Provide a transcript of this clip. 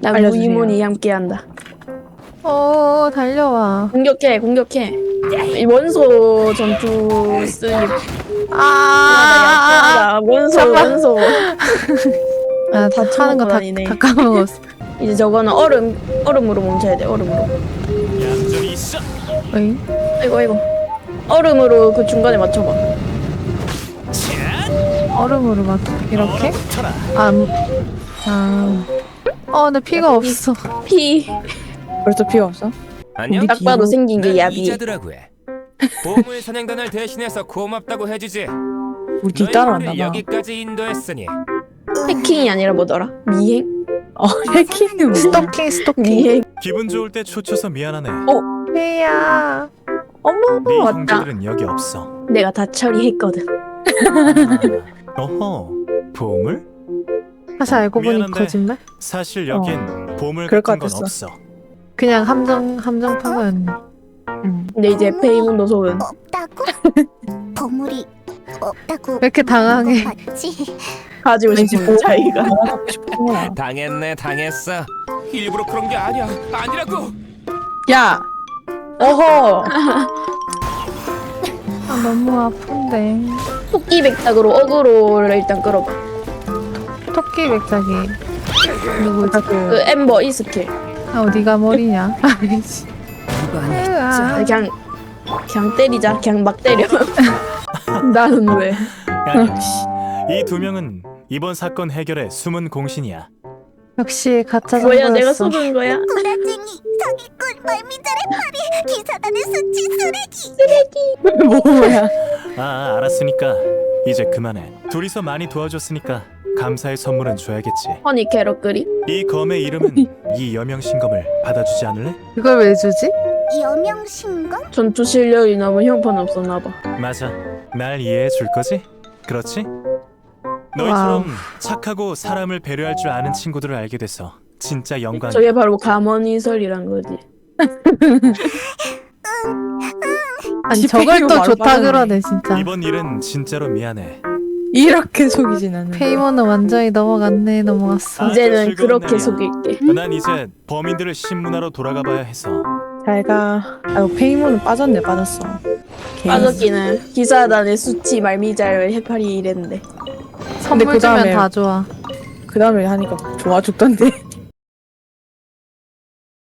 나 알려주세요. 무이몬이 함께한다. 어 달려와. 공격해, 공격해. 이 원소 전투 쓰니 아, 아, 원소, 잠깐만. 원소. 아, 다다 하는 거다 다니네. 다 까먹었어. 이제 저거는 얼음, 얼음으로 멈춰야 돼. 얼음으로. 얌전히 있어. 어이? 아이고, 아이고. 얼음으로 그 중간에 맞춰봐. 차. 얼음으로 막 이렇게? 얼어붙어라. 아, 음, 아. 어, 근데 피가 없어. 피. 벌써 필요 없어? 안녕. 딱 봐도 생긴 게 난 야비. 이자드라고 해. 보물 사냥단을 대신해서 고맙다고 해주지. 우리 뒤 따라왔나 봐. 여기까지 인도했으니 해킹이 아니라 뭐더라? 미행? 어, 해킹은 뭐야? 스토킹, 스토킹. 미행. 기분 좋을 때 초쳐서 미안하네. 피야. 어머, 네 맞다. 형제들은 여기 없어. 내가 다 처리했거든. 어허, 보물? 사실 알고 보니 미안한데. 거짓말? 사실 여긴 보물 그럴 것 같은 건 같았어. 없어. 그냥 함정, 함정 파고였네. 응. 근데 이제 페이문도 소은. 없다고? 보물이 없다고 왜 이렇게 당황해? 가지고 싶은 자기가. 싶은 거야. 당했네 당했어. 일부러 그런 게 아니야. 아니라고. 야! 어허! 아, 너무 아픈데. 토끼 백작으로 어그로를 일단 끌어봐. 토끼 백작이 누구지? 그, 그 엠버 이 스킬. 아, 어디가 머리냐? 아이씨. 으아. 그냥 그냥 때리자. 그냥 막 때려. 나는 왜? 아니야. 이두 명은 이번 사건 해결의 숨은 공신이야. 역시 가짜 뭐야 내가 정보였어. 속은 거야? 구라쟁이, 사기꾼, 말미잘의 파리, 기사단의 수치 쓰레기 뭐야? 아, 알았으니까 이제 그만해. 둘이서 많이 도와줬으니까 감사의 선물은 줘야겠지. 허니 캐럿 그리. 이 검의 이름은 이 여명 신검을 받아주지 않을래? 그걸 왜 주지? 여명 신검? 전투 실력이 너무 형편없었나 봐. 맞아. 날 이해해 줄 거지? 그렇지? 너희처럼 착하고 사람을 배려할 줄 아는 친구들을 알게 돼서 진짜 영광이야. 저게 바로 감언이설이란 거지. 아니 지 저걸 또 좋다. 그러네 진짜. 이번 일은 진짜로 미안해. 이렇게 속이진 않는데. 페이머는 완전히 넘어갔네 넘어갔어. 아, 이제는 즐거운 그렇게 날이야. 속일게. 난 이제 범인들을 신문하러 돌아가 봐야 해서 잘 가. 아이고, 페이몬은 빠졌네, 빠졌어. 빠졌기는 기사단의 수치 말미잘 해파리 이랬는데. 선물 그 주면 다음에- 다 좋아. 그 다음에 하니까 좋아 죽던데.